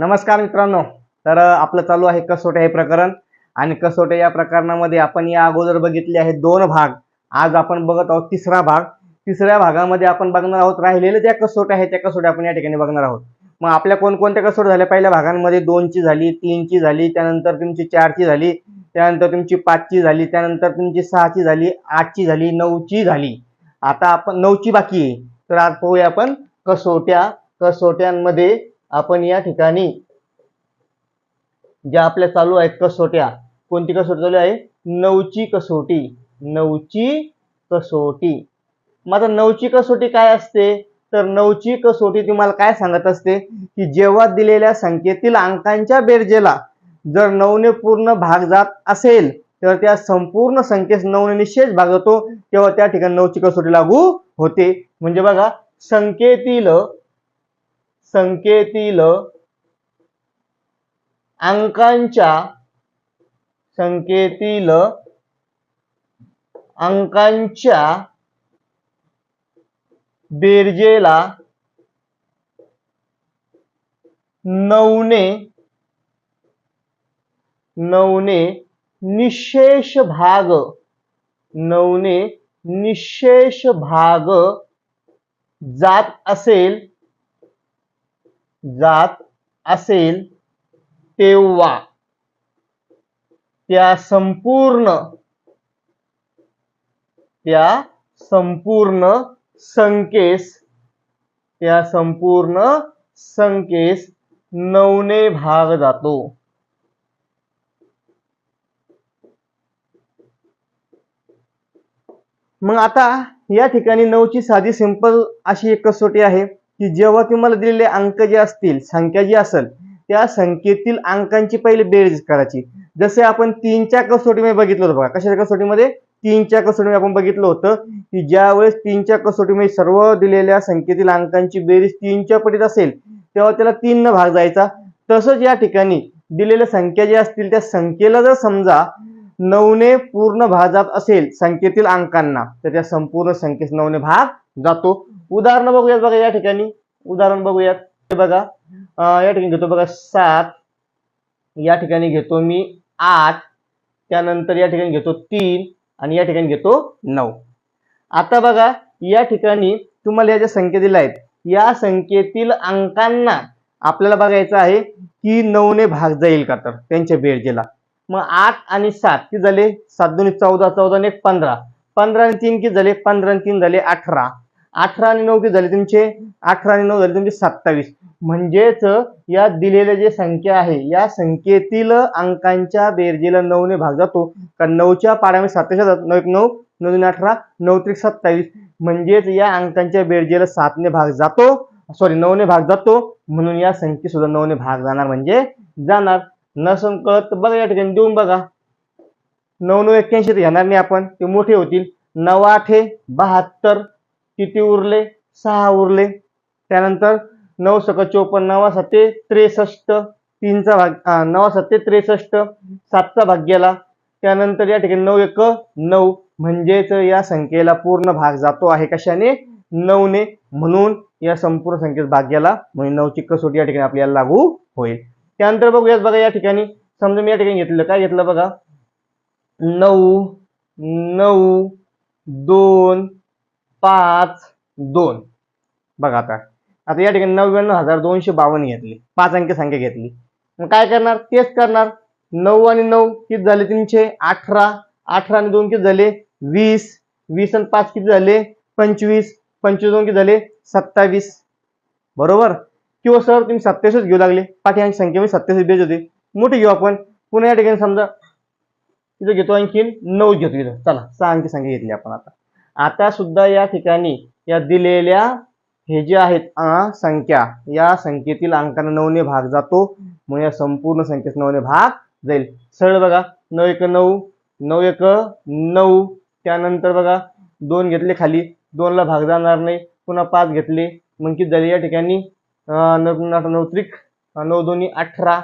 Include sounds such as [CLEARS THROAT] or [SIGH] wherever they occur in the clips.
नमस्कार मित्रांनो. तर आपलं चालू आहे कसोटे हे प्रकरण. आणि कसोटे या प्रकरणामध्ये आपण या अगोदर बघितले आहे दोन भाग. आज आपण बघत आहोत तिसरा भाग. तिसऱ्या भागामध्ये आपण बघणार आहोत राहिलेले ज्या कसोट्या आहेत त्या कसोट्या आपण या ठिकाणी बघणार आहोत. मग आपल्या कोणकोणत्या कसोट्या झाल्या? पहिल्या भागांमध्ये दोनची झाली तीनची झाली त्यानंतर तुमची चारची झाली त्यानंतर तुमची पाचची झाली त्यानंतर तुमची सहाची झाली आठची झाली नऊची झाली. आता आपण नऊची बाकी आहे. तर आज पाहूया आपण कसोट्या कसोट्यांमध्ये आपण या ठिकाणी ज्या आपल्या चालू आहेत कसोट्या कोणती कसोटी चालू आहे? नऊची कसोटी. नऊची कसोटी. मग आता नऊची कसोटी काय असते? तर नऊची कसोटी तुम्हाला काय सांगत असते? की जेव्हा दिलेल्या संख्येतील अंकांच्या बेरजेला जर नऊने पूर्ण भाग जात असेल तर त्या संपूर्ण संख्येस नऊने निश्चयच भाग तेव्हा त्या ठिकाणी नऊची कसोटी लागू होते. म्हणजे बघा संख्येतील संख्येतील अंकांच्या संख्येतील अंकांच्या बेरजेला नऊने नऊने निशेष भाग नवने निशेष भाग जात असेल जात असेल तेव्हा त्या संपूर्ण त्या संपूर्ण संकेस त्या संपूर्ण संकेस नऊने भाग जातो. मग आता या ठिकाणी नऊची साधी सिंपल अशी एक कसोटी आहे. की जेव्हा तुम्हाला दिलेले अंक जे असतील संख्या जी असेल त्या संख्येतील अंकांची पहिले बेरीज करायची. जसे आपण तीनच्या कसोटीमध्ये बघितलं होतं बघा कशाच्या कसोटीमध्ये? तीनच्या कसोटीमध्ये आपण बघितलं होतं की ज्यावेळेस तीनच्या कसोटीमध्ये सर्व दिलेल्या संख्येतील अंकांची बेरीज तीनच्या पटीत असेल तेव्हा त्याला तीन न भाग जायचा. तसंच या ठिकाणी दिलेल्या संख्या ज्या असतील त्या संख्येला जर समजा नऊने पूर्ण भाग जात असेल संख्येतील अंकांना तर त्या संपूर्ण संख्येस नऊने भाग जातो. उदाहरण बघूयात बघा या ठिकाणी. उदाहरण बघूयात. हे बघा. या ठिकाणी घेतो बघा सात. या ठिकाणी घेतो मी आठ. त्यानंतर या ठिकाणी घेतो तीन आणि या ठिकाणी घेतो नऊ. आता बघा या ठिकाणी तुम्हाला या ज्या संख्या दिल्या आहेत. या संख्येतील अंकांना आपल्याला बघायचं आहे की नऊने भाग जाईल का तर त्यांच्या बेरजेला. मग आठ आणि सात किती झाले? सात दोन्ही चौदा चौदा आणि एक पंधरा. पंधरा आणि तीन किती झाले? पंधरा आणि तीन झाले अठरा. अठरा आणि नऊ किती झाले तुमचे? अठरा आणि नऊ झाले तुमचे सत्तावीस. म्हणजेच या दिलेल्या जे संख्या आहे या संख्येतील अंकांच्या बेरजेला नऊने भाग जातो. कारण नऊच्या पाड्यामध्ये सत्तावीस जातात नऊ एक नऊ नऊ दोन अठरा नऊ त्रिक सत्तावीस. म्हणजेच या अंकांच्या बेरजेला सातने भाग जातो. सॉरी नऊने भाग जातो. म्हणून या संख्ये सुद्धा नऊने भाग जाणार म्हणजे जाणार. न कळत बघा या ठिकाणी देऊन बघा. नऊ नऊ एक्क्याऐंशी तर घेणार नाही आपण. ते मोठे होतील. नऊ आठे बहात्तर. किती उरले? सहा उरले. त्यानंतर नऊ सक चोपन्न नवा सत्ते त्रेसष्ट तीनचा भाग नवा सत्ते त्रेसष्ट सातचा भाग गेला. त्यानंतर या ठिकाणी नऊ एक नऊ. म्हणजेच या संख्येला पूर्ण भाग जातो आहे कशाने? नऊने. म्हणून या संपूर्ण संख्येत भाग गेला. म्हणजे नऊची कसोटी या ठिकाणी आपल्याला लागू होईल. त्यानंतर बघूयात बघा या ठिकाणी. समजा मी या ठिकाणी घेतलेलं काय घेतलं बघा? नऊ नऊ दोन पाच दोन. बघा आता. आता या ठिकाणी नव्याण्णव हजार दोनशे बावन्न घेतली. पाच अंकी संख्या घेतली. मग काय करणार? तेच करणार. नऊ आणि नऊ किती झाले? तीनशे अठरा. अठरा आणि दोन किती झाले? वीस. वीस आणि पाच किती झाले? पंचवीस. पंचवीस दोन किती झाले? सत्तावीस. बरोबर? किंवा सर तुम्ही सत्तावीसच घेऊ लागले. पाकी अंकी संख्या मी सत्तावीस बेज होते. मोठी घेऊ आपण. पुन्हा या ठिकाणी समजा. इथं घेतो आणखीन नऊ घेतो इथं. चला सहा अंकी संख्या घेतली आपण आता. आता सुद्धा या ठिकाणी या दिलेल्या हे जे आहेत संख्या या संख्येतील अंकांना नऊने भाग जातो. मग या संपूर्ण संख्येत नऊने भाग जाईल. सरळ बघा नऊ एक नऊ नऊ एक नऊ. त्यानंतर बघा दोन घेतले खाली दोनला भाग जाणार नाही पुन्हा पाच घेतले. मग किती झाले या ठिकाणी? अं, नऊ नऊ त्रिक नऊ दोन्ही अठरा.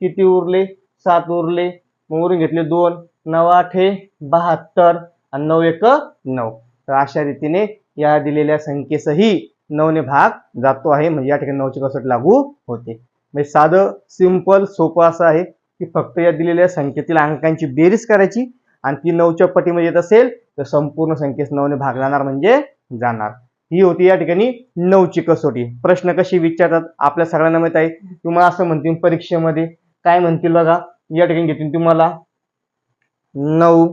किती उरले? सात उरले. मग उरून घेतले दोन. नऊ आठे बहात्तर. आणि नऊ एक नऊ. तर अशा रीतीने या दिलेल्या संख्येसही नऊने भाग जातो आहे. म्हणजे या ठिकाणी नऊची कसोटी लागू होते. म्हणजे साधं सिंपल सोपं असं आहे की फक्त या दिलेल्या संख्येतील अंकांची बेरीज करायची आणि ती नऊच्या पटीमध्ये येत असेल तर संपूर्ण संख्येस नऊने भाग जाणार म्हणजे जाणार. ही होती या ठिकाणी नऊची कसोटी. प्रश्न कशी विचारतात आपल्या सगळ्यांना माहीत आहे. तुम्हाला असं म्हणतील परीक्षेमध्ये. काय म्हणतील बघा. या ठिकाणी घेतील तुम्हाला नऊ.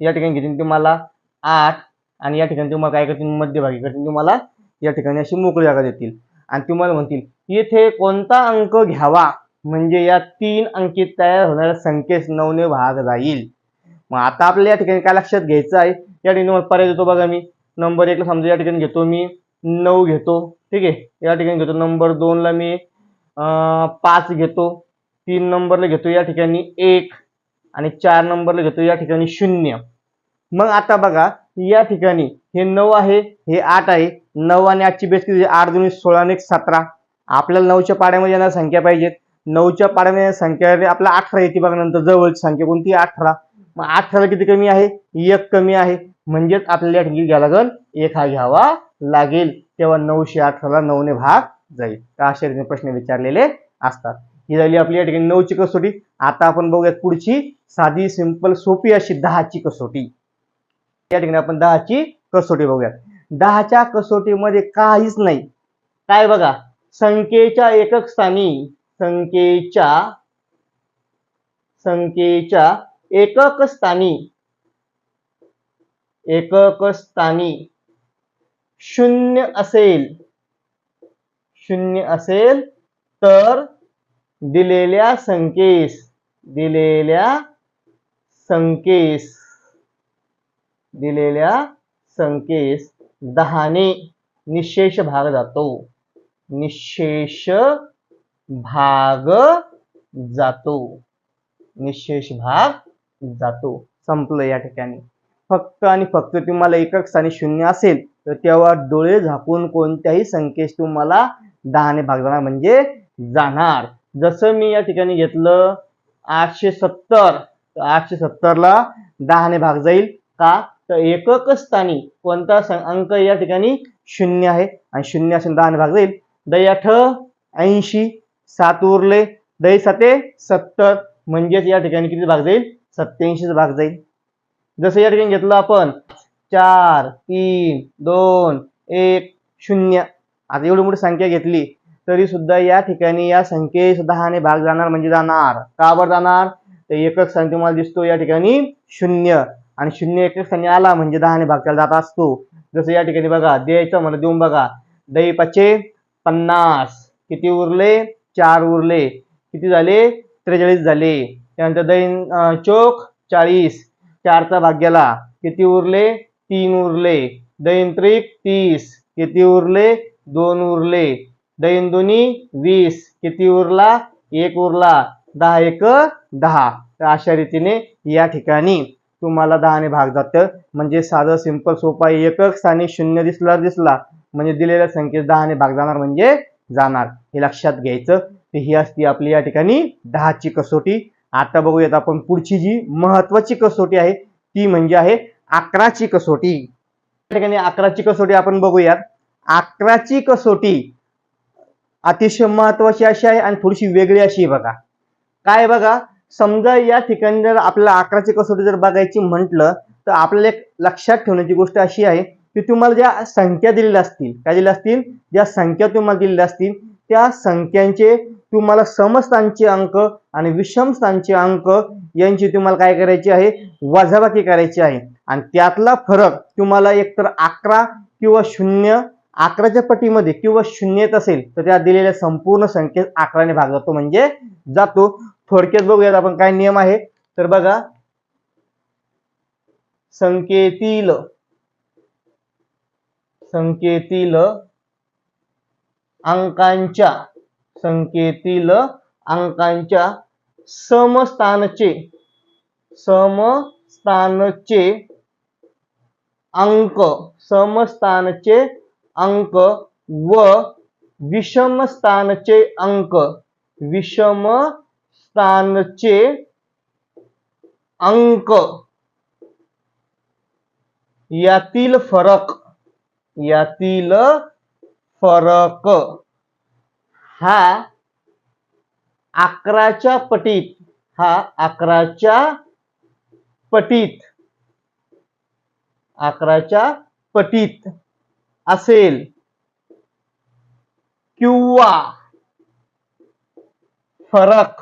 या ठिकाणी घेतील तुम्हाला आठ. आणि या ठिकाणी तुम्हाला काय करतील? मध्यभागी करतील. तुम्हाला या ठिकाणी अशी मोकळी जागा देतील. आणि तुम्हाला म्हणतील येथे कोणता अंक घ्यावा? म्हणजे या तीन अंकीत तयार होणाऱ्या संख्येस नऊने भाग जाईल. मग आता आपल्याला या ठिकाणी काय लक्षात घ्यायचं आहे? या ठिकाणी पर्याय देतो बघा मी. नंबर एकला समजा या ठिकाणी घेतो मी. नऊ घेतो. ठीक आहे? या ठिकाणी घेतो. नंबर दोनला मी पाच घेतो. तीन नंबरला घेतो या ठिकाणी एक. आणि चार नंबरला घेतो या ठिकाणी शून्य. मग आता बघा या ठिकाणी हे नऊ आहे हे आठ आहे. नऊ आणि आठची बेस किती आठ दोन्ही सोळा आणि सतरा. आपल्याला नऊच्या पाड्यामध्ये येणार संख्या पाहिजेत. नऊच्या पाड्यामध्ये संख्या आपला अठरा येते बघा नंतर जवळची संख्या कोणती? अठरा. मग अठराला किती कमी आहे? एक कमी आहे. म्हणजेच आपल्याला या ठिकाणी घ्यावा लागेल एक हा घ्यावा लागेल. तेव्हा नऊशे अठराला नऊने भाग जाईल. तर अशा रीतीने प्रश्न विचारलेले असतात. ही झाली आपली या ठिकाणी नऊची कसोटी. आता आपण बघूयात पुढची साधी सिंपल सोपी अशी दहाची कसोटी. या ठिकाणी आपण दहाची कसोटी बघूयात. दहाच्या कसोटीमध्ये काहीच नाही. काय बघा? संख्येच्या एकक स्थानी संख्येच्या संख्येच्या एकक स्थानी एकक स्थानी शून्य असेल. शून्य असेल तर दिलेल्या संख्येस दिलेल्या संख्येस दिलेल्या संख्येस दहाने निशेष भाग जातो. निशेष भाग जातो. निशेष भाग जातो. संपलं या ठिकाणी. फक्त आणि फक्त तुम्हाला एकक स्थानी शून्य असेल तर तेव्हा डोळे झाकून कोणत्याही संख्येस तुम्हाला दहाने भाग जाणार म्हणजे जाणार. जसं मी या ठिकाणी घेतलं आठशे सत्तर तर आठशे सत्तरला दहाने भाग जाईल का? तर एकक स्थानी कोणता सं- अंक या ठिकाणी शून्य आहे. आणि शून्य असेल दहाने भाग जाईल. दही आठ ऐंशी सात उरले. दही साते सत्तर. म्हणजेच या ठिकाणी किती भाग जाईल? सत्याऐंशीचा भाग जाईल. जसं या ठिकाणी घेतलं आपण चार तीन दोन एक शून्य. आता एवढी मोठी संख्या घेतली तरी सुद्धा या ठिकाणी या संख्येस दहाने भाग जाणार म्हणजे जाणार. का बरं जाणार? तर एकक संख्या तुम्हाला दिसतो या ठिकाणी शून्य. आणि शून्य एकवीस स्थानी आला म्हणजे दहाने भाग त्याला जात असतो. जसं या ठिकाणी बघा द्यायचं मला देऊन बघा. दही पाचशे पन्नास. किती उरले? चार उरले. किती झाले? त्रेचाळीस झाले. त्यानंतर दही चोख चाळीस. चारचा भाग गेला. किती उरले? तीन उरले. दैन त्रिक तीस. किती उरले? दोन उरले. दैन दोन्ही वीस. किती उरला? एक उरला. दहा एक दहा. अशा रीतीने या ठिकाणी तुम्हाला दहाने भाग जातं. म्हणजे साधं सिंपल सोपा एकक स्थानी शून्य दिसला दिसला. म्हणजे दिलेल्या संख्येत दहाने भाग जाणार म्हणजे जाणार. हे लक्षात घ्यायचं. तर ही असती आपली या ठिकाणी दहाची कसोटी. आता बघूयात आपण पुढची जी महत्वाची कसोटी आहे ती म्हणजे आहे अकराची कसोटी. या ठिकाणी अकराची कसोटी आपण बघूयात. अकराची कसोटी अतिशय महत्वाची अशी आहे आणि थोडीशी वेगळी अशी आहे बघा. काय बघा? समजा या ठिकाणी जर आपल्याला अकराची कसोटी जर बघायची म्हटलं तर आपल्याला एक लक्षात ठेवण्याची गोष्ट अशी आहे की तुम्हाला ज्या संख्या दिलेल्या असतील काय दिल्या असतील? ज्या संख्या तुम्हाला दिलेल्या असतील त्या संख्यांचे तुम्हाला समस्थानचे अंक आणि विषमस्थानचे अंक यांची तुम्हाला काय करायची आहे? वजाबाकी करायची आहे. आणि त्यातला फरक तुम्हाला एकतर अकरा किंवा शून्य अकराच्या पटीमध्ये किंवा शून्य येत असेल तर त्या दिलेल्या संपूर्ण संख्येत अकराने भाग जातो म्हणजे जातो. थोडक्यात बघूयात आपण काय नियम आहे. तर बघा. संकेतील. संकेतील अंकांच्या. संकेतील अंकांच्या समस्थानचे. समस्थानचे अंक. समस्थानचे अंक व विषमस्थानचे अंक. विषम स्थानचे अंक. यातील फरक यातील फरक. हा अकराच्या पटीत हा अकराच्या पटीत अकराच्या पटीत असेल. किंवा फरक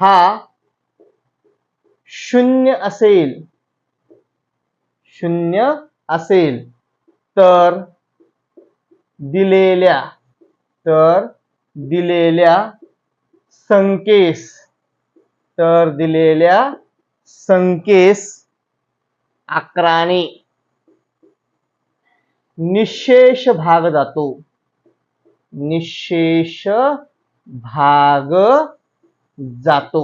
हा शून्य असेल. शून्य असेल. तर दिलेल्या तर दिलेल्या संकेस तर दिलेल्या संकेस अकराने निशेष भाग जातो. निशेष भाग जातो.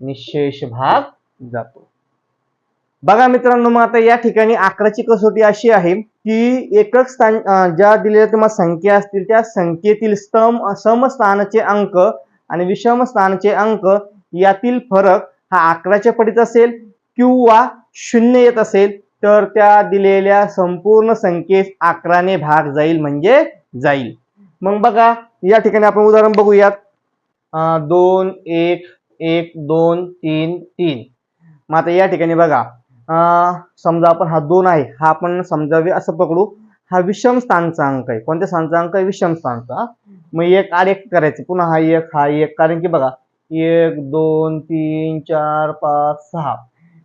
निशेष भाग जातो. बघा मित्रांनो मग आता या ठिकाणी अकराची कसोटी अशी आहे की एकक स्थान ज्या दिलेल्या तुम्हाला संख्या असतील त्या संख्येतील स्तम समस्थानाचे अंक आणि विषम स्थानाचे अंक यातील फरक हा अकराच्या पटीत असेल किंवा शून्य येत असेल तर त्या दिलेल्या संपूर्ण संख्येस अकराने भाग जाईल म्हणजे जाईल. मग बघा या ठिकाणी आपण उदाहरण बघूयात. दोन एक एक दोन तीन तीन. मग आता या ठिकाणी बघा. समजा आपण हा दोन आहे हा आपण समजावे असं पकडू. हा विषम स्थानचा अंक आहे. कोणत्या स्थानचा अंक आहे? विषम स्थानचा. हा. मग एक आड एक करायचं. पुन्हा हा एक हा एक. कारण की बघा एक दोन तीन चार पाच सहा.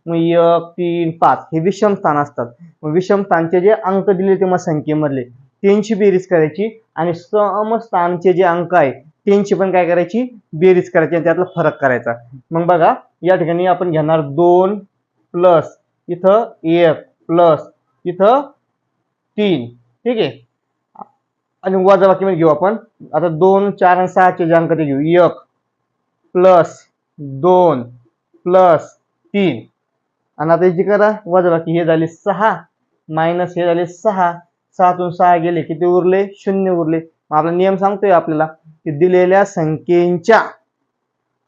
मग एक तीन पाच हे विषम स्थान असतात. मग विषम स्थानचे जे अंक दिले ते मग संख्येमधले. त्यांची बेरीज करायची आणि समस्थानचे जे अंक आहे त्यांची पण काय करायची? बेरीज करायची आणि त्यातला फरक करायचा. मग बघा या ठिकाणी आपण घेणार दोन प्लस इथं एक प्लस इथं तीन. ठीक आहे? आणि वजाबाकीमध्ये घेऊ आपण. आता दोन चार आणि सहाचे जे अंक ते घेऊ. एक प्लस दोन प्लस तीन. आणि आता याची करा. वजाबाकी हे झाले सहा. मायनस हे झाले सहा. सहातून सहा गेले. किती उरले? शून्य उरले. आपला नियम सांगतोय आपल्याला की दिलेल्या संख्येच्या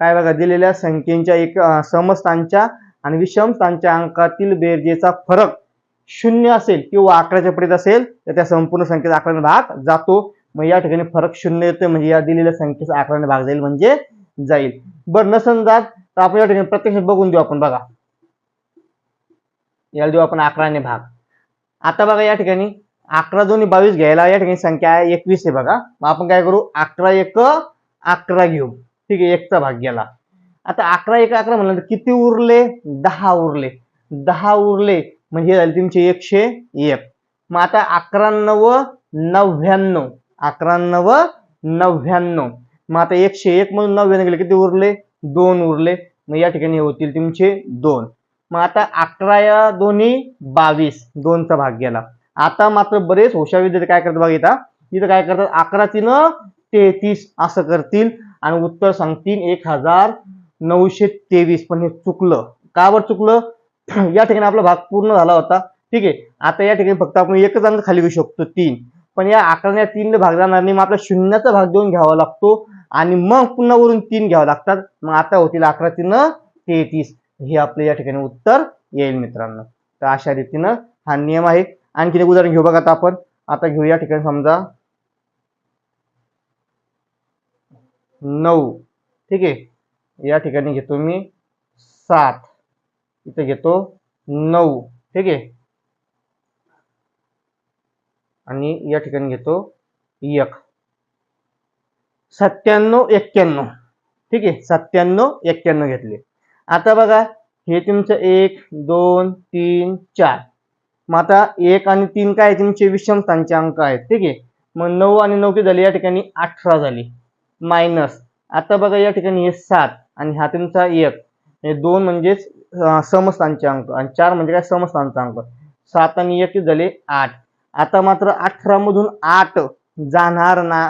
काय बघा दिलेल्या संख्येच्या एक समस्थांच्या आणि विषमस्थांच्या अंकातील बेरजेचा फरक शून्य असेल किंवा अकराच्या पडीत असेल तर त्या संपूर्ण संख्येचा अकराने भाग जातो. मग या ठिकाणी फरक शून्य येतोय म्हणजे या दिलेल्या संख्येचा अकराने भाग जाईल म्हणजे जाईल. बरं नसन जात तर आपण या ठिकाणी प्रत्यक्षात बघून देऊ आपण बघा. याला देऊ आपण अकराने भाग. आता बघा या ठिकाणी अकरा दोन्ही बावीस घ्यायला या ठिकाणी संख्या आहे एकवीस आहे बघा. मग आपण काय करू? अकरा एक अकरा घेऊ. ठीक आहे एकचा भाग गेला. आता अकरा एक अकरा म्हणलं किती उरले? दहा उरले. दहा उरले. म्हणजे हे झाले तुमचे एकशे एक. मग आता अकराण्णव नव्याण्णव. अकराण्णव नव्याण्णव. मग आता एकशे एक मधून नव्याण्णव गेले किती उरले? दोन उरले. मग या ठिकाणी होतील तुमचे दोन. मग आता अकरा या दोन्ही बावीस. दोनचा भाग गेला. आता मात्र बरेच हुशार विद्यार्थी काय करतात बघा इथं. इथं काय करतात? अकरा तीन तेहतीस असं करतील आणि उत्तर सांगतील एक हजार नऊशे तेवीस. पण हे चुकलं. का बरं चुकलं? [CLEARS THROAT] या ठिकाणी आपला भाग पूर्ण झाला होता. ठीक आहे. आता या ठिकाणी फक्त आपण एकच अंक खाली घेऊ शकतो तीन. पण या अकरा तीन भाग जाणार नाही. मग आपला शून्याचा भाग देऊन घ्यावा लागतो आणि मग पुन्हा वरून तीन घ्यावं लागतात. मग आता होतील अकरा तीन तेहतीस. हे आपलं या ठिकाणी उत्तर येईल मित्रांनो. तर अशा रीतीनं हा नियम आहे. आणखी एक उदाहरण घेऊ बघा आता आपण. आता घेऊ या ठिकाणी समजा. नऊ. ठीक आहे? या ठिकाणी घेतो मी. सात. इथे घेतो. नऊ. ठीक आहे? आणि या ठिकाणी घेतो. एक. सत्त्याण्णव एक्क्याण्णव. ठीक आहे? सत्त्याण्णव एक्क्याण्णव घेतले. आता बघा. हे तुमचं एक दोन तीन चार. मग आता एक आणि तीन काय तुमचे विषम अंक आहेत. ठीक आहे? मग नऊ आणि नऊ किती झाले? या ठिकाणी अठरा झाली. मायनस. आता बघा या ठिकाणी हे सात आणि हा तुमचा एक. हे दोन म्हणजेच समस्थानचे अंक. आणि चार म्हणजे काय? समस्थानचा अंक. सात आणि एक किती झाले? आठ. आता मात्र अठरा मधून आठ जाणार ना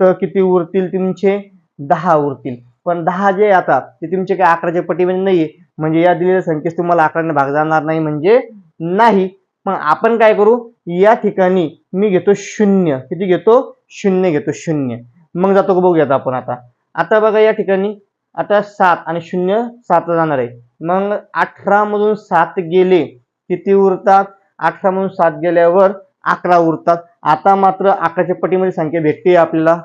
तर किती उरतील तुमचे? दहा उरतील. पण दहा जे आता ते तुमचे काय अकराच्या पटीमध्ये नाही म्हणजे या दिलेल्या संख्येस तुम्हाला अकराने भाग जाणार नाही. म्हणजे नाही. मग आपण काय करू? या ठिकाणी मी घेतो शून्य. किती घेतो? शून्य घेतो शून्य. मग जातो का बघूयात आपण आता. आता बघा या ठिकाणी आता सात आणि शून्य सात जाणार आहे. मग अठरा मधून सात गेले किती उरतात? अठरा मधून सात गेल्यावर अकरा उरतात. आता मात्र अकराच्या पटीमध्ये संख्या भेटते आपल्याला.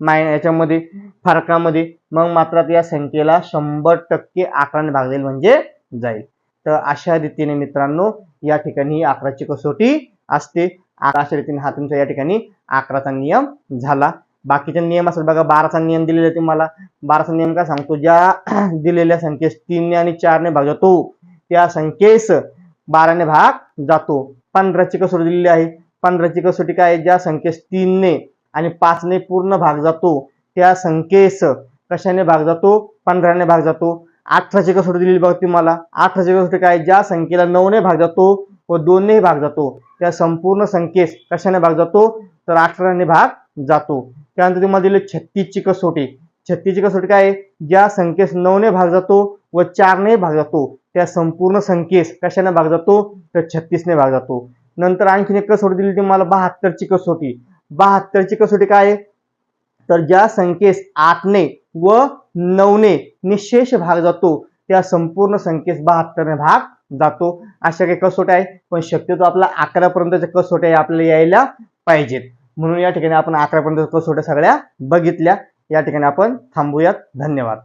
माय याच्यामध्ये फरकामध्ये. मग मात्र या संख्येला शंभर टक्के अकराने भागलेल म्हणजे जाईल. तर अशा रीतीने मित्रांनो या ठिकाणी ही अकराची कसोटी असते. अशा रीतीने हा तुमचा या ठिकाणी अकराचा नियम झाला. बाकीचे नियम असतात बघा बाराचा नियम दिलेला आहे तुम्हाला. बाराचा नियम काय सांगतो? ज्या [CLEARS THROAT] दिलेल्या संख्येस तीनने आणि चारने भाग जातो त्या संख्येस बाराने भाग जातो. पंधराची कसोटी दिलेली आहे. पंधराची कसोटी काय आहे? ज्या संख्येस तीनने आणि पाचने पूर्ण भाग जातो त्या संख्येस कशाने भाग जातो? पंधराने भाग जातो. अठराची कसोटी दिलेली बघ तुम्हाला अठराची कसोटी काय? आहे? ज्या संख्येला नऊने भाग जातो व दोनने भाग जातो. त्या संपूर्ण संख्येस कशाने भाग जातो? तर अठराने भाग जातो. त्यानंतर तुम्हाला दिले छत्तीसची कसोटी. छत्तीसची कसोटी काय? ज्या संख्येस नऊने भाग जातो व चारने भाग जातो त्या संपूर्ण संख्येस कशाने भाग जातो? तर छत्तीसने भाग जातो. नंतर आणखीन एक कसोटी दिली तुम्हाला बहात्तरची कसोटी. बहात्तरची कसोटी काय? आहे? तर ज्या संख्येस आठने व नऊने निशेष भाग जातो. त्या संपूर्ण संख्येस बहात्तरने भाग जातो. अशा काही कसोट्या आहे पण शक्यतो आपला अकरा पर्यंतच्या कसोट्या आपल्याला यायला पाहिजेत. म्हणून या ठिकाणी आपण अकरा पर्यंत कसोट्या सगळ्या बघितल्या. या ठिकाणी आपण थांबूयात. धन्यवाद.